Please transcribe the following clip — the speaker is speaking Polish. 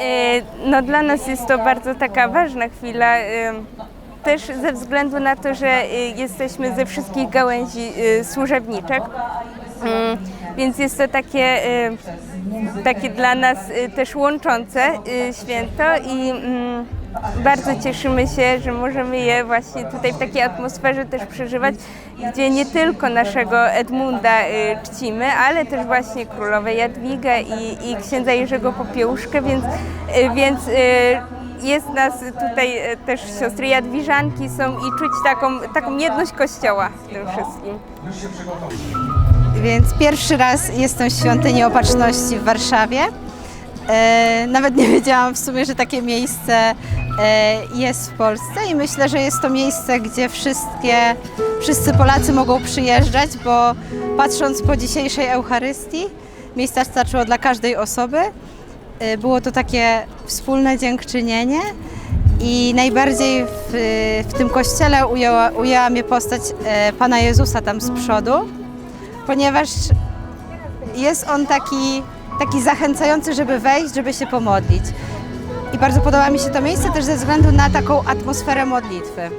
E, No dla nas jest to bardzo taka ważna chwila. e, Też ze względu na to, że e, jesteśmy ze wszystkich gałęzi służebniczek. Mm, Więc jest to takie, takie dla nas też łączące święto i mm, bardzo cieszymy się, że możemy je właśnie tutaj w takiej atmosferze też przeżywać, gdzie nie tylko naszego Edmunda e, czcimy, ale też właśnie królowę Jadwigę i, i księdza Jerzego Popiełuszkę, więc, e, więc e, jest nas tutaj też siostry Jadwiżanki są i czuć taką, taką jedność Kościoła w tym wszystkim. Więc pierwszy raz jestem w Świątyni Opatrzności w Warszawie. E, nawet nie wiedziałam w sumie, że takie miejsce e, jest w Polsce i myślę, że jest to miejsce, gdzie wszystkie, wszyscy Polacy mogą przyjeżdżać, bo patrząc po dzisiejszej Eucharystii, miejsca starczyło dla każdej osoby. E, Było to takie wspólne dziękczynienie i najbardziej w, w tym kościele ujęła, ujęła mnie postać e, Pana Jezusa tam z przodu ponieważ jest on taki, taki zachęcający, żeby wejść, żeby się pomodlić. I bardzo podoba mi się to miejsce też ze względu na taką atmosferę modlitwy.